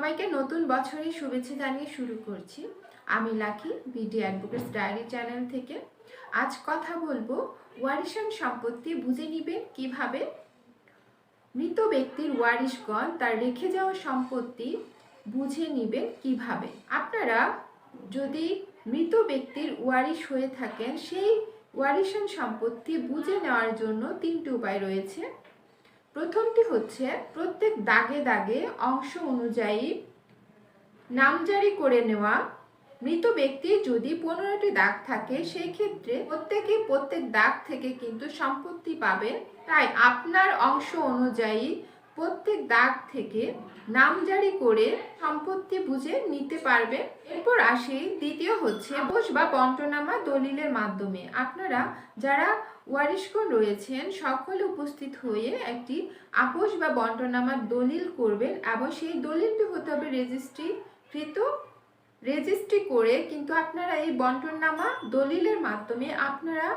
সবাইকে নতুন বছরের শুভেচ্ছা জানিয়ে শুরু করছি। আমি Lucky, B D advocates diary channel থেকে। আজ কথা বলব, ওয়ারিশান সম্পত্তি বুঝে নিবেন কীভাবে? মৃত ব্যক্তির ওয়ারিশগণ তার রেখে যাওয়া সম্পত্তি বুঝে নিবেন কীভাবে? আপনারা যদি মৃত ব্যক্তির ওয়ারিশ হয়ে থাকেন, সেই ওয়ারিশান সম্পত্তি বুঝে নেওয়ার জন্য তিনটি উপায় রয়েছে। প্রথমটি হচ্ছে প্রত্যেক দাগে দাগে অংশ অনুযায়ী নামজারি করে নেওয়া। মৃত ব্যক্তির যদি পনেরোটি দাগ থাকে সেই ক্ষেত্রে প্রত্যেকে প্রত্যেক দাগ থেকে কিন্তু সম্পত্তি পাবে। তাই আপনার অংশ অনুযায়ী প্রত্যেক দাগ থেকে নাম জারি করে সম্পত্তি বুঝে নিতে পারবে। এরপর আসি দ্বিতীয় হচ্ছে বোস বা বন্টনামা দলিলের মাধ্যমে। আপনারা যারা ওয়ারিশগণ রয়েছেন, সকলে উপস্থিত হয়ে একটি আপোষ বা বন্টনামার দলিল করবেন এবং সেই দলিলটি হতে হবে রেজিস্ট্রিকৃত। রেজিস্ট্রি করে কিন্তু আপনারা এই বন্টননামা দলিলের মাধ্যমে আপনারা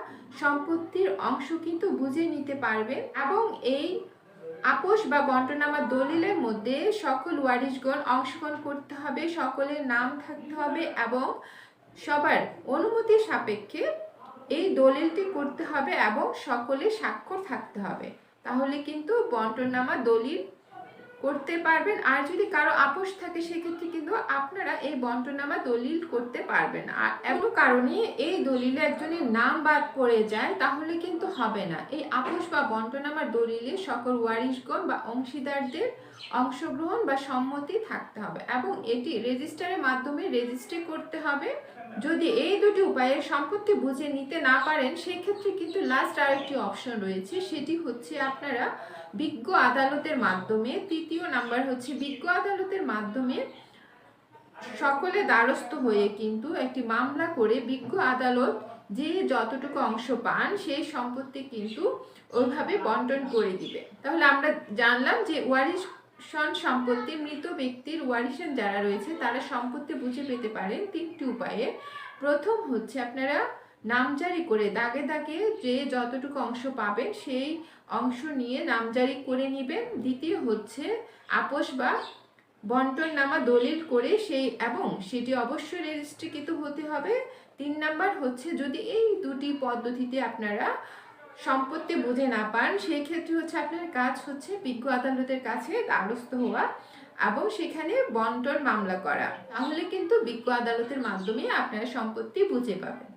সম্পত্তির অংশ কিন্তু বুঝে নিতে পারবেন এবং এই আপোষ বা বন্টনামা দলিলের মধ্যে সকল ওয়ারিশগণ অংশগ্রহণ করতে হবে, সকলের নাম থাকতে হবে এবং সবার অনুমতি সাপেক্ষে এই দলিলটি করতে হবে এবং সকলে স্বাক্ষর থাকতে হবে। তাহলে কিন্তু বন্টনামা দলিল করতে পারবেন। আর যদি কারও আপোষ থাকে, সেক্ষেত্রে আপনারা এই বন্টনামা দলিল করতে পারবেন। আর এমন কারণে এই দলিলে একজনের নাম বাদ পড়ে যায়, তাহলে কিন্তু হবে না। এই আপোষ বা বন্টনামা দলিলে সকল ওয়ারিশগণ বা অংশীদারদের অংশগ্রহণ বা সম্মতি থাকতে হবে এবং এটি রেজিস্টারের মাধ্যমে রেজিস্ট্রি করতে হবে। যদি এই দুটি উপায়ে সম্পত্তি বুঝে নিতে না পারেন, সেক্ষেত্রে কিন্তু লাস্ট আরেকটি অপশন রয়েছে। সেটি হচ্ছে আপনারা বিজ্ঞ আদালতের মাধ্যমে, তৃতীয় নাম্বার হচ্ছে বিজ্ঞ আদালতের মাধ্যমে সকলে দ্বারস্থ হয়ে কিন্তু একটি মামলা করে বিজ্ঞ আদালত যে যতটুকু অংশ পান সেই সম্পত্তি কিন্তু ওইভাবে বন্টন করে দিবে। তাহলে আমরা জানলাম যে ওয়ারিশন সম্পত্তি, মৃত ব্যক্তির ওয়ারিশন যারা রয়েছে তারা সম্পত্তি বুঝে পেতে পারেন তিনটি উপায়ে। প্রথম হচ্ছে আপনারা নামজারি করে দাগে দাগে যে যতটুকু অংশ পাবেন সেই অংশ নিয়ে নামজারি করে নেবেন। দ্বিতীয় হচ্ছে আপোষ বা বন্টন নামা দলিল করে সেই এবং সেটি অবশ্যই রেজিস্ট্রিকৃত হতে হবে। তিন নাম্বার হচ্ছে যদি এই দুটি পদ্ধতিতে আপনারা সম্পত্তি বুঝে না পান, সেই ক্ষেত্রে হচ্ছে আপনার কাজ হচ্ছে বিজ্ঞ আদালতের কাছে দ্বারস্থ হওয়া এবং সেখানে বন্টন মামলা করা। তাহলে কিন্তু বিজ্ঞ আদালতের মাধ্যমে আপনারা সম্পত্তি বুঝে পাবেন।